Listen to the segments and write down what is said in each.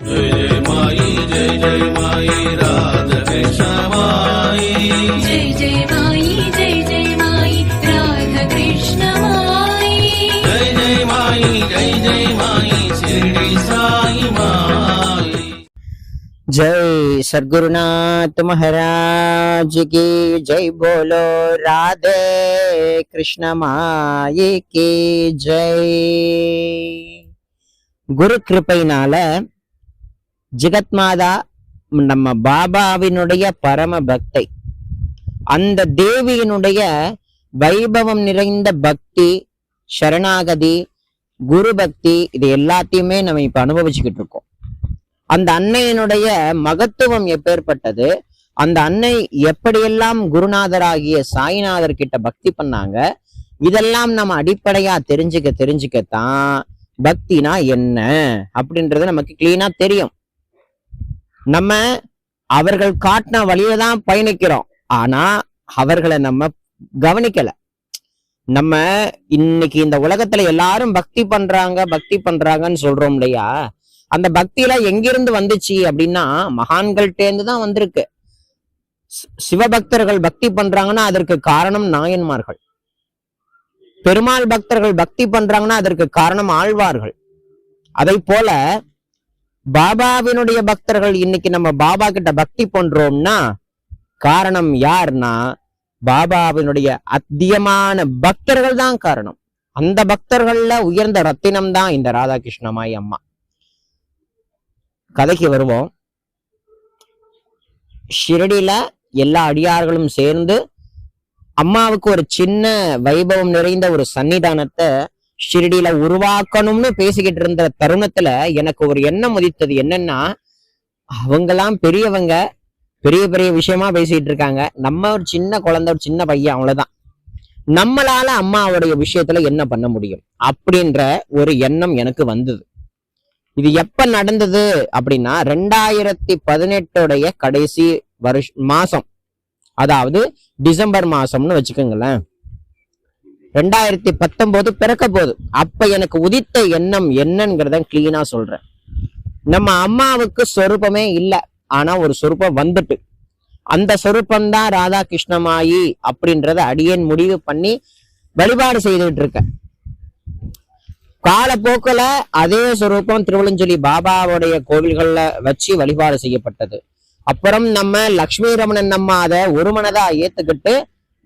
जय जय माई जय जय माई राधा कृष्ण माई जय जय माई जय जय माई राधा कृष्ण माई जय जय माई जय जय माई शिरडी साई माई जय सद्गुरुनाथ महाराज की जय बोलो राधे कृष्ण माये की ஜெய் குரு கிருபையினால ஜெகத்மாதா நம்ம பாபாவினுடைய பரம பக்தை. அந்த தேவியினுடைய வைபவம் நிறைந்த பக்தி சரணாகதி குரு பக்தி இது எல்லாத்தையுமே நம்ம இப்ப அனுபவிச்சுக்கிட்டு இருக்கோம். அந்த அன்னையினுடைய மகத்துவம் எப்பேற்பட்டது? அந்த அன்னை எப்படியெல்லாம் குருநாதராகிய சாய்நாதர் கிட்ட பக்தி பண்ணாங்க? இதெல்லாம் நம்ம அடிப்படையா தெரிஞ்சுக்க தெரிஞ்சுக்கத்தான் பக்தினா என்ன? அப்படின்றது நமக்கு கிளீனா தெரியும். நம்ம அவர்கள் காட்டின வழியில தான் பயணிக்கிறோம். ஆனா அவர்களை நம்ம கவனிக்கல. நம்ம இன்னைக்கு இந்த உலகத்துல எல்லாரும் பக்தி பண்றாங்க பக்தி பண்றாங்கன்னு சொல்றோம் இல்லையா? அந்த பக்தியெல்லாம் எங்கிருந்து வந்துச்சு அப்படின்னா மகான்கள்டேந்து தான் வந்திருக்கு. சிவபக்தர்கள் பக்தி பண்றாங்கன்னா அதற்கு காரணம் நாயன்மார்கள். பெருமாள் பக்தர்கள் பக்தி பண்றாங்கன்னா அதற்கு காரணம் ஆழ்வார்கள். அதை போல பாபாவினுடைய பக்தர்கள் இன்னைக்கு நம்ம பாபா கிட்ட பக்தி பண்றோம்னா காரணம் யார்னா பாபாவினுடைய அத்தியமான பக்தர்கள் தான் காரணம். அந்த பக்தர்கள்ல உயர்ந்த ரத்தினம் தான் இந்த ராதாகிருஷ்ணமாய் அம்மா. கதைக்கு வருவோம். ஷிரடியில எல்லா அடியார்களும் சேர்ந்து அம்மாவுக்கு ஒரு சின்ன வைபவம் நிறைந்த ஒரு சன்னிதானத்தை ஷிரடியில உருவாக்கணும்னு பேசிக்கிட்டு இருந்த தருணத்துல எனக்கு ஒரு எண்ணம் உதித்தது என்னன்னா அவங்கெல்லாம் பெரியவங்க பெரிய பெரிய விஷயமா பேசிட்டு இருக்காங்க. நம்ம ஒரு சின்ன குழந்தை ஒரு சின்ன பையன் அவ்வளவுதான். நம்மளால அம்மாவுடைய விஷயத்துல என்ன பண்ண முடியும்? அப்படின்ற ஒரு எண்ணம் எனக்கு வந்தது. இது எப்ப நடந்தது அப்படின்னா ரெண்டாயிரத்தி பதினெட்டுடைய கடைசி வருஷ மாசம். அதாவது டிசம்பர் மாசம்னு வச்சுக்கோங்களேன். ரெண்டாயிரத்தி பத்தொம்போது பிறக்க போகுது அப்ப எனக்கு உதித்த எண்ணம் என்னங்கிறத கிளீனா சொல்றேன். நம்ம அம்மாவுக்கு சொரூபமே இல்ல. ஆனா ஒரு சொரூபம் வந்துட்டு. அந்த சொரூபம் தான் ராதா கிருஷ்ணமாயி அப்படின்றத அடியேன் முடிவு பண்ணி வழிபாடு செய்துட்டு இருக்கேன் காலப்போக்குல அதே சொரூபம் திருவள்ளஞ்சொலி பாபாவுடைய கோவில்கள்ல வச்சு வழிபாடு செய்யப்பட்டது. அப்புறம் நம்ம லக்ஷ்மி ரமணன் நம்ம அதை ஒரு மனதா ஏத்துக்கிட்டு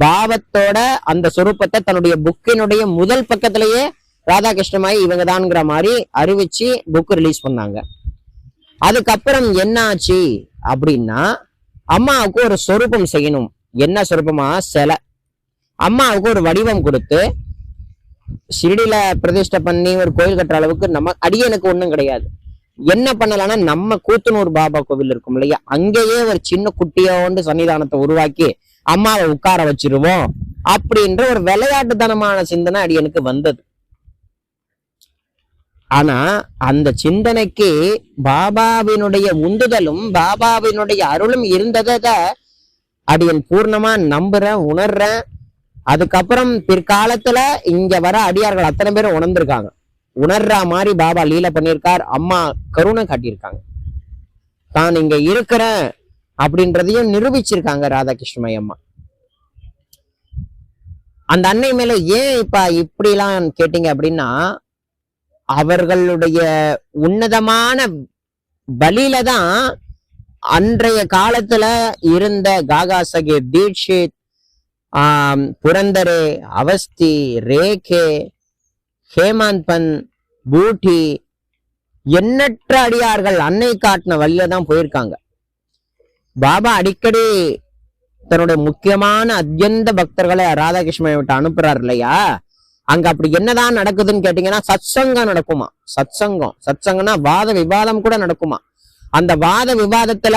பாவத்தோட அந்த சொரூபத்தை தன்னுடைய புக்கினுடைய முதல் பக்கத்திலேயே ராதாகிருஷ்ணமாயி இவங்க தான்ங்கிற மாதிரி அறிவிச்சு புக் ரிலீஸ் பண்ணாங்க. அதுக்கப்புறம் என்ன ஆச்சு அப்படின்னா அம்மாவுக்கு ஒரு சொரூபம் செய்யணும். என்ன சொரூபமா? சிலை. அம்மாவுக்கு ஒரு வடிவம் கொடுத்து ஷிரடியில பிரதிஷ்டை பண்ணி ஒரு கோயில் கட்டுற அளவுக்கு நம்ம அடியனுக்கு ஒண்ணும் கிடையாது. என்ன பண்ணலாம்னா நம்ம கூத்தனூர் பாபா கோவில் இருக்கும் இல்லையா? அங்கேயே ஒரு சின்ன குட்டியோண்டு சன்னிதானத்தை உருவாக்கி அம்மாவை உட்கார வச்சிருவோம் அப்படின்ற ஒரு விளையாட்டுத்தனமான சிந்தனை அடியனுக்கு வந்தது. ஆனா அந்த சிந்தனைக்கு பாபாவினுடைய உந்துதலும் பாபாவினுடைய அருளும் இருந்ததை அடியன் பூர்ணமா நம்புறேன் உணர்றேன். அதுக்கப்புறம் பிற்காலத்துல இங்க வர அடியார்கள் அத்தனை பேரும் உணர்ந்திருக்காங்க. உணர்ற மாதிரி பாபா லீல பண்ணியிருக்கார் அம்மா கருணை காட்டியிருக்காங்க. தான் இங்க இருக்கிறேன் அப்படின்றதையும் நிரூபிச்சிருக்காங்க ராதாகிருஷ்ணமய அம்மா அந்த அன்னை மேல ஏன் இப்ப இப்படிலாம் கேட்டீங்க அப்படின்னா அவர்களுடைய உன்னதமான பலியில தான் அன்றைய காலத்துல இருந்த காகா சகேப் தீட்சித் புரந்தரே அவஸ்தி ரேகே ஹேமந்த் பந்த் பூட்டி எண்ணற்ற அடியார்கள் அன்னை காட்டின வழியில தான் போயிருக்காங்க. பாபா அடிக்கடி தன்னுடைய முக்கியமான அத்தியந்த பக்தர்களை ராதாகிருஷ்ணனை விட்டு அனுப்புறாரு இல்லையா? அங்க அப்படி என்னதான் நடக்குதுன்னு கேட்டீங்கன்னா சத்சங்கம் நடக்குமா? சத்சங்கம். சத்சங்கம்னா வாத விவாதம் கூட நடக்குமா? அந்த வாத விவாதத்துல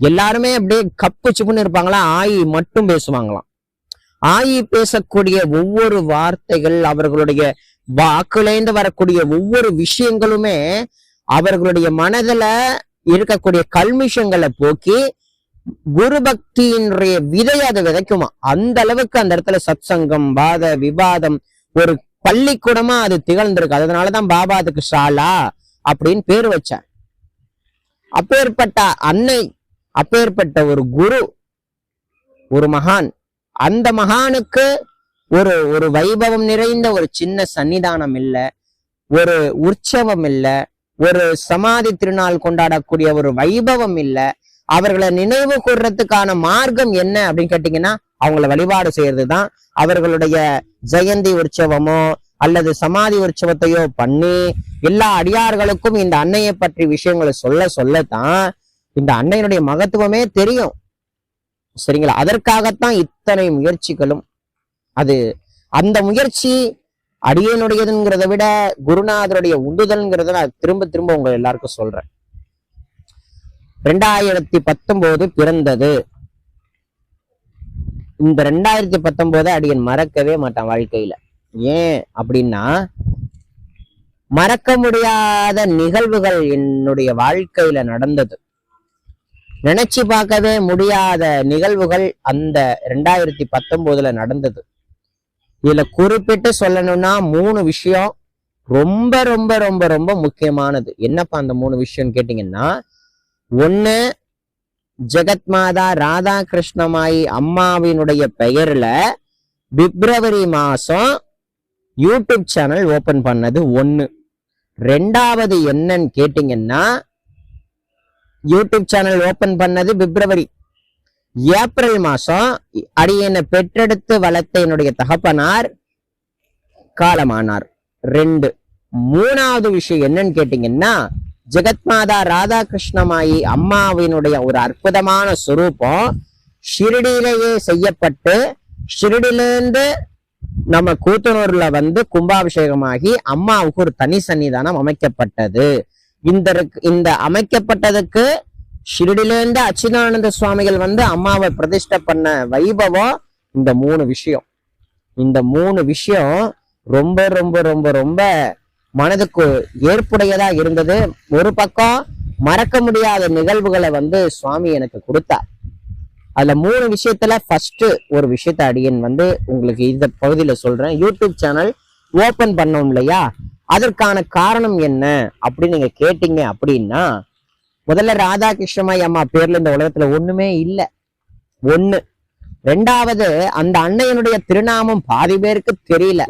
எல்லாருமே அப்படியே கப்பு சிப்புன்னு இருப்பாங்களா? ஆயி மட்டும் பேசுவாங்களாம். ஆயி பேசக்கூடிய ஒவ்வொரு வார்த்தைகள் அவர்களுடைய வாக்குலேந்து வரக்கூடிய ஒவ்வொரு விஷயங்களுமே அவர்களுடைய மனதுல இருக்கக்கூடிய கல்மிஷங்களை போக்கி குரு பக்தியினுடைய விதை அதை விதைக்குமா? அந்த அளவுக்கு அந்த இடத்துல சத்சங்கம் வாத விவாதம் ஒரு பள்ளிக்கூடமா அது திகழ்ந்திருக்கு. அதனாலதான் பாபா அதுக்கு ஷாலா அப்படின்னு பேர் வச்சார். அப்பேற்பட்ட அன்னை அப்பேற்பட்ட ஒரு குரு ஒரு மகான் அந்த மகானுக்கு ஒரு ஒரு வைபவம் நிறைந்த ஒரு சின்ன சன்னிதானம் இல்ல ஒரு உற்சவம் இல்ல ஒரு சமாதி திருநாள் கொண்டாடக்கூடிய ஒரு வைபவம் இல்லை. அவர்களை நினைவு கூர்றதுக்கான மார்க்கம் என்ன அப்படின்னு கேட்டீங்கன்னா அவங்கள வழிபாடு செய்யறதுதான். அவர்களுடைய ஜெயந்தி உற்சவமோ அல்லது சமாதி உற்சவத்தையோ பண்ணி எல்லா அடியார்களுக்கும் இந்த அன்னையை பற்றி விஷயங்களை சொல்ல சொல்லத்தான் இந்த அன்னையினுடைய மகத்துவமே தெரியும். சரிங்களா? அதற்காகத்தான் இத்தனை முயற்சிகளும். அது அந்த முயற்சி அடியனுடையதுங்கிறத விட குருநாதருடைய உந்துதல்ங்கிறத நான் திரும்ப திரும்ப உங்க எல்லாருக்கும் சொல்றேன். ரெண்டாயிரத்தி பத்தொன்பது பிறந்தது. இந்த ரெண்டாயிரத்தி பத்தொன்பது அடியன் மறக்கவே மாட்டான் வாழ்க்கையில. ஏன் அப்படின்னா மறக்க முடியாத நிகழ்வுகள் என்னுடைய வாழ்க்கையில நடந்தது. நினைச்சு பார்க்கவே முடியாத நிகழ்வுகள் அந்த ரெண்டாயிரத்தி பத்தொன்பதுல நடந்தது. இதுல குறிப்பிட்டு சொல்லணும்னா மூணு விஷயம் ரொம்ப ரொம்ப ரொம்ப ரொம்ப முக்கியமானது. என்னப்பா அந்த மூணு விஷயம் கேட்டீங்கன்னா ஒண்ணு ஜெகத்மாதா ராதா கிருஷ்ணமாயி அம்மாவினுடைய பெயர்ல பிப்ரவரி மாசம் யூடியூப் சேனல் ஓபன் பண்ணது ஒண்ணு. ரெண்டாவது என்னன்னு கேட்டீங்கன்னா யூடியூப் சேனல் ஓபன் பண்ணது பிப்ரவரி. ஏப்ரல் மாசம் அடியனை பெற்றெடுத்து வளர்த்த என்னுடைய தகப்பனார் காலமானார். ரெண்டு மூணாவது விஷயம் என்னன்னு கேட்டீங்கன்னா ஜெகத்மாதா ராதாகிருஷ்ணமாயி அம்மாவினுடைய ஒரு அற்புதமான சுரூபம் ஷிரடியிலேயே செய்யப்பட்டு ஷிரடியிலேருந்து நம்ம கூத்தனூர்ல வந்து கும்பாபிஷேகமாகி அம்மாவுக்கு ஒரு தனி சன்னிதானம் அமைக்கப்பட்டது. இந்த இந்த அமைக்கப்பட்டதுக்கு ஷிரடிலேருந்து அச்சிதானந்த சுவாமிகள் வந்து அம்மாவை பிரதிஷ்ட பண்ண வைபவம் இந்த மூணு விஷயம். இந்த மூணு விஷயம் ரொம்ப ரொம்ப ரொம்ப ரொம்ப மனதுக்கு ஏற்புடையதா இருந்தது. ஒரு பக்கம் மறக்க முடியாத நிகழ்வுகளை வந்து சுவாமி எனக்கு கொடுத்தார். அதுல மூணு விஷயத்துல ஃபர்ஸ்ட் ஒரு விஷயத்த அடியன் வந்து உங்களுக்கு இந்த பகுதியில சொல்றேன். யூடியூப் சேனல் ஓபன் பண்ணோம் இல்லையா? அதற்கான காரணம் என்ன அப்படின்னு நீங்க கேட்டீங்க அப்படின்னா முதல்ல ராதாகிருஷ்ணமாய் அம்மா பேர்ல இந்த உலகத்துல ஒண்ணுமே இல்ல. ஒண்ணு. ரெண்டாவது அந்த அன்னையனுடைய திருநாமம் பாதி பேருக்கு தெரியல.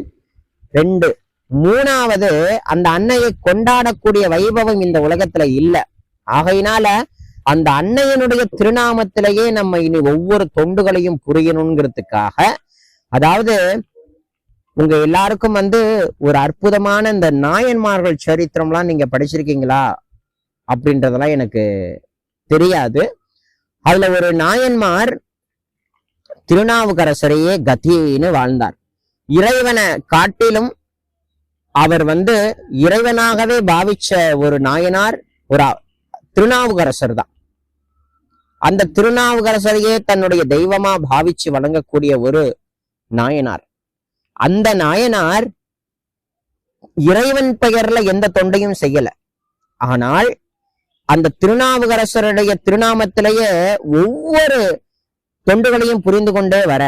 ரெண்டு. மூணாவது அந்த அன்னையை கொண்டாடக்கூடிய வைபவம் இந்த உலகத்துல இல்ல. ஆகையினால அந்த அன்னையனுடைய திருநாமத்திலேயே நம்ம இனி ஒவ்வொரு தொண்டுகளையும் புரியணுங்கிறதுக்காக அதாவது உங்க எல்லாருக்கும் வந்து ஒரு அற்புதமான இந்த நாயன்மார்கள் சரித்திரம்லாம் நீங்க படிச்சிருக்கீங்களா? அப்படின்றதெல்லாம் எனக்கு தெரியாது. அதுல ஒரு நாயன்மார் திருநாவுக்கரசரையே கத்தியின்னு வாழ்ந்தார். இறைவனை காட்டிலும் அவர் வந்து இறைவனாகவே பாவிச்ச ஒரு நாயனார் ஒரு திருநாவுக்கரசர் தான். அந்த திருநாவுக்கரசரையே தன்னுடைய தெய்வமா பாவிச்சு வழங்கக்கூடிய ஒரு நாயனார். அந்த நாயனார் இறைவன் பெயர்ல எந்த தொண்டையும் செய்யல. ஆனால் அந்த திருநாவுக்கரசருடைய திருநாமத்திலேயே ஒவ்வொரு தொண்டுகளையும் புரிந்து கொண்டே வர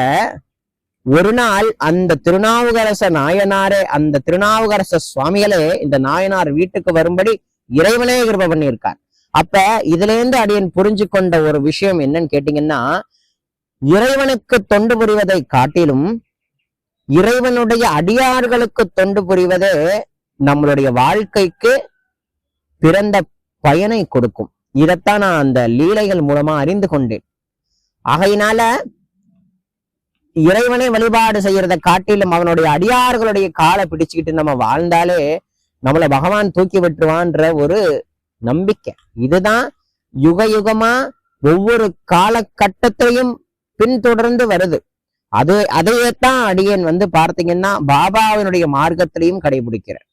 ஒரு நாள் அந்த திருநாவுக்கரச நாயனாரே அந்த திருநாவுக்கரச சுவாமிகளே இந்த நாயனார் வீட்டுக்கு வரும்படி இறைவனே கிருப பண்ணியிருக்கார். அப்ப இதுல இருந்து அடியன் புரிஞ்சு கொண்ட ஒரு விஷயம் என்னன்னு கேட்டீங்கன்னா இறைவனுக்கு தொண்டு புரிவதை காட்டிலும் இறைவனுடைய அடியார்களுக்கு தொண்டு புரிவதே நம்மளுடைய வாழ்க்கைக்கு பிறந்த பயனை கொடுக்கும். இதைத்தான் நான் அந்த லீலைகள் மூலமா அறிந்து கொண்டேன். ஆகையினால இறைவனை வழிபாடு செய்யறத காட்டிலும் அவனுடைய அடியார்களுடைய காலை பிடிச்சுக்கிட்டு நம்ம வாழ்ந்தாலே நம்மளை பகவான் தூக்கி விட்டுருவான்ற ஒரு நம்பிக்கை. இதுதான் யுக யுகமா ஒவ்வொரு காலகட்டத்தையும் பின்தொடர்ந்து வருது. அது அதையத்தான் அடியன் வந்து பார்த்தீங்கன்னா பாபாவினுடைய மார்க்கத்திலையும் கடைபிடிக்கிறேன்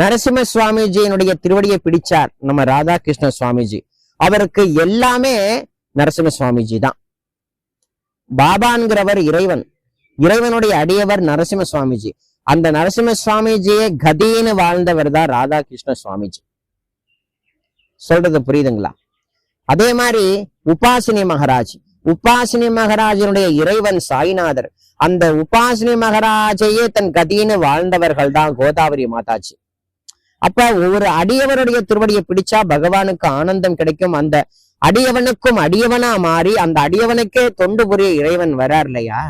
நரசிம்ம சுவாமிஜியினுடைய திருவடியை பிடிச்சார் நம்ம ராதாகிருஷ்ண சுவாமிஜி அவருக்கு எல்லாமே நரசிம்ம சுவாமிஜி தான் பாபான்கிறவர் இறைவன். இறைவனுடைய அடியவர் நரசிம்ம சுவாமிஜி அந்த நரசிம்ம சுவாமிஜியே கதின்னு வாழ்ந்தவர் தான் ராதாகிருஷ்ண சுவாமிஜி சொல்றது புரியுதுங்களா? அதே மாதிரி உபாசினி மகராஜ். உபாசினி மகராஜனுடைய இறைவன் சாய்நாதர். அந்த உபாசினி மகராஜையே தன் கதின்னு வாழ்ந்தவர்கள் தான் கோதாவரி மாதாஜி. அப்ப ஒவ்வொரு அடியவனுடைய திருவடியை பிடிச்சா பகவானுக்கு ஆனந்தம் கிடைக்கும். அந்த அடியவனுக்கும் அடியவனா மாறி அந்த அடியவனுக்கே தொண்டு புரிய இறைவன் வரார் இல்லையா?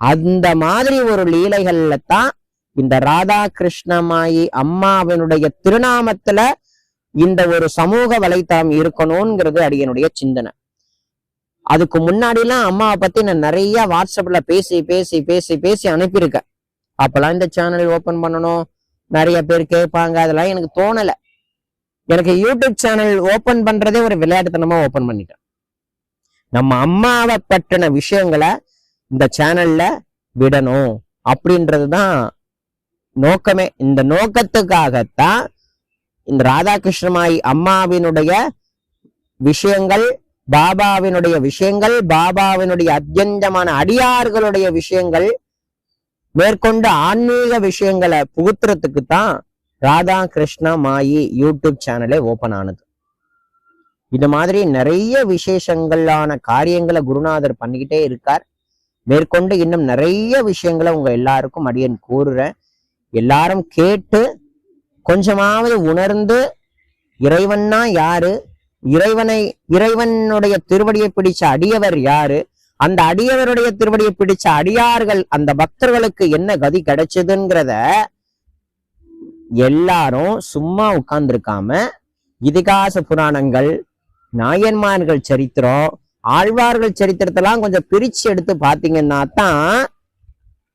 அந்த மாதிரி ஒரு லீலைகள்ல தான் இந்த ராதா கிருஷ்ணமாயி அம்மாவினுடைய திருநாமத்துல இந்த ஒரு சமூக வலைத்தளம் இருக்கணும்ங்கிறது அடியனுடைய சிந்தனை. அதுக்கு முன்னாடிலாம் அம்மாவை பத்தி நான் நிறைய வாட்ஸ்அப்ல பேசி பேசி பேசி பேசி அனுப்பியிருக்கேன். அப்பெல்லாம் இந்த சேனல் ஓபன் பண்ணணும். நிறைய பேர் கேட்பாங்க அதெல்லாம் எனக்கு தோணல. எனக்கு யூடியூப் சேனல் ஓப்பன் பண்றதே ஒரு விளையாட்டுத்தனமா ஓப்பன் பண்ணிட்டேன். நம்ம அம்மாவை பற்றின விஷயங்களை இந்த சேனல்ல விடணும் அப்படின்றதுதான் நோக்கமே. இந்த நோக்கத்துக்காகத்தான் இந்த ராதாகிருஷ்ணமாய் அம்மாவினுடைய விஷயங்கள் பாபாவினுடைய விஷயங்கள் பாபாவினுடைய அத்தியந்தமான அடியார்களுடைய விஷயங்கள் மேற்கொண்டு ஆன்மீக விஷயங்களை புகுத்துறதுக்கு தான் ராதா கிருஷ்ணா மாயி யூடியூப் சேனலே ஓபன் ஆனது. இது மாதிரி நிறைய விசேஷங்களான காரியங்களை குருநாதர் பண்ணிக்கிட்டே இருக்கார். மேற்கொண்டு இன்னும் நிறைய விஷயங்களை உங்க எல்லாருக்கும் அடியன் கூறுறேன். எல்லாரும் கேட்டு கொஞ்சமாவது உணர்ந்து இறைவன்னா யாரு? இறைவனை இறைவனுடைய திருவடியை பிடிச்ச அடியவர் யாரு? அந்த அடியவருடைய திருவடியை பிடிச்ச அடியார்கள் அந்த பக்தர்களுக்கு என்ன கதி கிடைச்சதுங்கிறத எல்லாரும் சும்மா உட்கார்ந்துருக்காம இதிகாச புராணங்கள் நாயன்மார்கள் சரித்திரம் ஆழ்வார்கள் சரித்திரத்தெல்லாம் கொஞ்சம் பிரிச்சு எடுத்து பாத்தீங்கன்னா தான்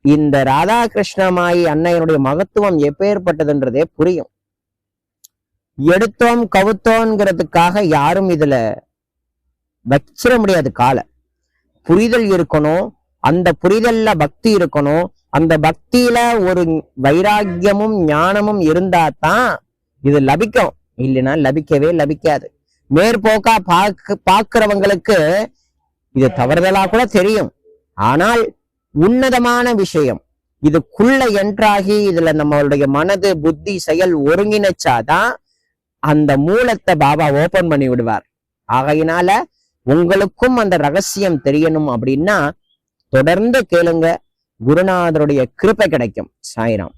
இந்த ராதாகிருஷ்ணமாயி அன்னையனுடைய மகத்துவம் எப்பேற்பட்டதுன்றதே புரியும். எடுத்தோம் கவுத்தோங்கிறதுக்காக யாரும் இதுல வச்சிட முடியாது காலை. புரிதல் இருக்கணும். அந்த புரிதல்ல பக்தி இருக்கணும். அந்த பக்தியில ஒரு வைராக்கியமும் ஞானமும் இருந்தா தான் இது லபிக்கும். இல்லைன்னா லபிக்கவே லபிக்காது. மேற்போக்கா பாக்கு பாக்குறவங்களுக்கு இது தவறுதலா கூட தெரியும். ஆனால் உன்னதமான விஷயம் இதுக்குள்ள என்ட்ராகி இதுல நம்மளுடைய மனது புத்தி செயல் ஒருங்கிணைச்சாதான் அந்த மூலத்தை பாபா ஓபன் பண்ணி விடுவார். ஆகையினால உங்களுக்கும் அந்த ரகசியம் தெரியணும் அப்படின்னா தொடர்ந்து கேளுங்க. குருநாதருடைய கிருப்பை கிடைக்கும். சாய்ராம்.